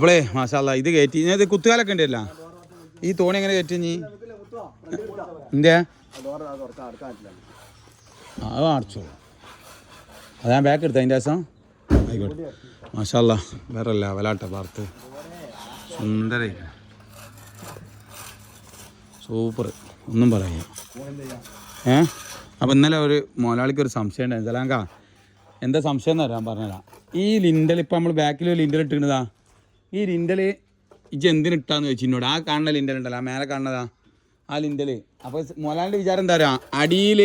അപ്പോളേ മാഷാല്ല ഇത് കയറ്റി. ഞാൻ ഇത് കുത്തുകാലൊക്കെ ഉണ്ടല്ല? ഈ തോണി എങ്ങനെ കയറ്റി നീ അത് അടച്ചോ. അത് ഞാൻ ബാക്ക് എടുത്ത അതിന്റെ ദിവസം ആയിക്കോട്ടെ. മാഷാല്ല വേറെ അല്ല ലെവലാട്ടെ പാർത്ത് സുന്ദര. സൂപ്പർ. ഒന്നും പറയാ. ഏ? അപ്പം ഇന്നലെ ഒരു മുതലാളിക്ക് ഒരു സംശയം ഉണ്ടായിരുന്നു. ചില എന്താ സംശയം എന്ന് പറയാൻ പറഞ്ഞതാ. ഈ ലിൻഡൽ ഇപ്പം നമ്മൾ ബാക്കിൽ ലിൻഡൽ ഇട്ടിരുന്നതാ ഈ ലിൻഡൽ ഇജ്ജ് എന്തിനിട്ടാന്ന് ചോദിച്ചു എന്നോട് ആ കാണുന്ന ലിൻഡൽ ഉണ്ടല്ലോ ആ മേലെ കാണുന്നതാ ആ ലിൻഡൽ അപ്പോൾ മുതലാളിന്റെ വിചാരം എന്താ പറയുക അടിയിൽ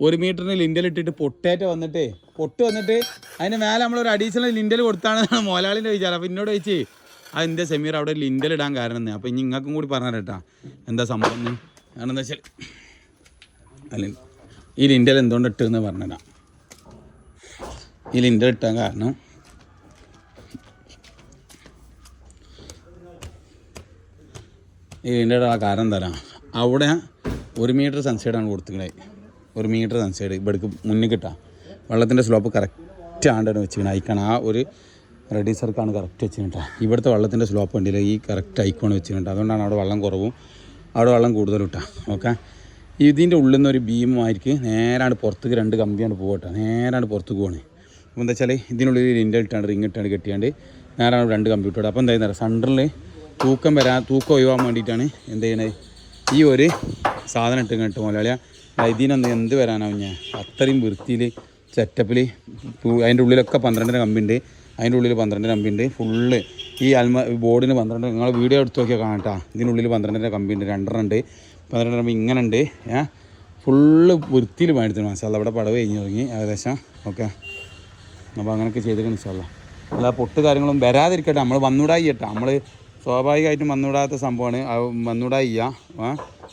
ഒരു മീറ്ററിന് ലിൻഡൽ ഇട്ടിട്ട് പൊട്ടേറ്റ വന്നിട്ട് പൊട്ട് വന്നിട്ട് അതിന് മേലെ നമ്മളൊരു അഡീഷണൽ ലിൻഡൽ കൊടുത്താണെന്നാണ് മോലാളിന്റെ വിചാരം. അപ്പോൾ എന്നോട് ചോദിച്ചു ആ എന്റെ സെമീർ അവിടെ ലിൻഡൽ ഇടാൻ കാരണം അപ്പോൾ ഇനി നിങ്ങൾക്കും കൂടി പറഞ്ഞു കേട്ടാ എന്താ സംഭവം കാരണം എന്താ വെച്ചാൽ അല്ല ഈ ലിൻഡൽ എന്തുകൊണ്ട് ഇട്ടെന്ന് പറഞ്ഞുതരാം ഈ ലിൻഡൽ ഇട്ടാൻ കാരണം ലിൻഡൽ ആ കാരണം എന്താ അവിടെ ഒരു മീറ്റർ സൺസൈഡാണ് കൊടുത്തിങ്ങനെ ഒരു മീറ്റർ സൺസൈഡ് ഇവിടേക്ക് മുന്നിൽ കിട്ടാം വെള്ളത്തിന്റെ സ്ലോപ്പ് കറക്റ്റ് ആണ്ടാണ് വെച്ചിരിക്കുന്നത് ഐക്കണം ആ ഒരു റെഡി സർക്കാണ് കറക്റ്റ് വെച്ചിട്ടാ ഇവിടുത്തെ വെള്ളത്തിന്റെ സ്ലോപ്പ് ഉണ്ടല്ലോ ഈ കറക്റ്റ് ഐക്കോണ് വെച്ചിട്ടുണ്ട് അതുകൊണ്ടാണ് അവിടെ വെള്ളം കുറവും. അവിടെ വെള്ളം കൂടുതലും ഇട്ടാ. ഓക്കെ? ഇതിന്റെ ഉള്ളിൽ നിന്ന് ഒരു ഭീമമായിരിക്കും നേരാണ് പുറത്തേക്ക് രണ്ട് കമ്പിയാണ് പോകട്ടെ നേരാണ് പുറത്തേക്ക് പോകണേ അപ്പോൾ എന്താ വെച്ചാൽ ഇതിനുള്ളിൽ ഇന്റെ ഇട്ടാണ് റിങ് ഇട്ടാണ് കെട്ടിയാണ്ട് നേരാണ് രണ്ട് കമ്പ്യൂട്ടർ അപ്പോൾ എന്താ ചെയ്യുന്നത് സെന്ററിൽ തൂക്കം വരാൻ തൂക്കം ഒഴിവാൻ വേണ്ടിയിട്ടാണ് എന്ത് ചെയ്യണത് ഈ ഒരു സാധനം ഇട്ട് കേട്ടോ മുതലാളിയ ഇതിനൊന്ന് എന്ത് വരാനാവും ഞാൻ? അത്രയും വൃത്തിയിൽ സെറ്റപ്പിൽ അതിന്റെ ഉള്ളിലൊക്കെ പന്ത്രണ്ടിന് കമ്പിണ്ട്. അതിന്റെ ഉള്ളിൽ പന്ത്രണ്ടിന് കമ്പിണ്ട്. ഫുള്ള് ഈ അൽമ ബോർഡിന് പന്ത്രണ്ട് നിങ്ങൾ വീഡിയോ എടുത്ത് നോക്കിയാൽ കാണട്ടാ. ഇതിനുള്ളിൽ പന്ത്രണ്ടിന്റെ കമ്പിണ്ട് രണ്ടെണ്ണം ഉണ്ട് പന്ത്രണ്ട് കമ്പി ഇങ്ങനെ ഉണ്ട് ഏഹ് ഫുള്ള് വൃത്തിയിൽ മേടിച്ചു മനസ്സിലാവും അവിടെ പടവ് കഴിഞ്ഞ് തുടങ്ങി. ഏകദേശം ഓക്കെ. അപ്പോൾ അങ്ങനെയൊക്കെ ചെയ്തിരിക്കണം മനസ്സിലാവും അല്ല. പൊട്ട് കാര്യങ്ങളും വരാതിരിക്കട്ടെ. നമ്മൾ വന്നൂടായി കേട്ടോ. നമ്മൾ സ്വാഭാവികമായിട്ടും വന്നൂടാത്ത സംഭവമാണ്. വന്നുവിടാ ഇല്ല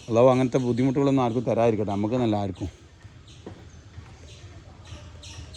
അല്ലാതെ അങ്ങനത്തെ ബുദ്ധിമുട്ടുകളൊന്നും ആർക്കും തരാതിരിക്കട്ടെ. നമുക്ക് നല്ല ആർക്കും.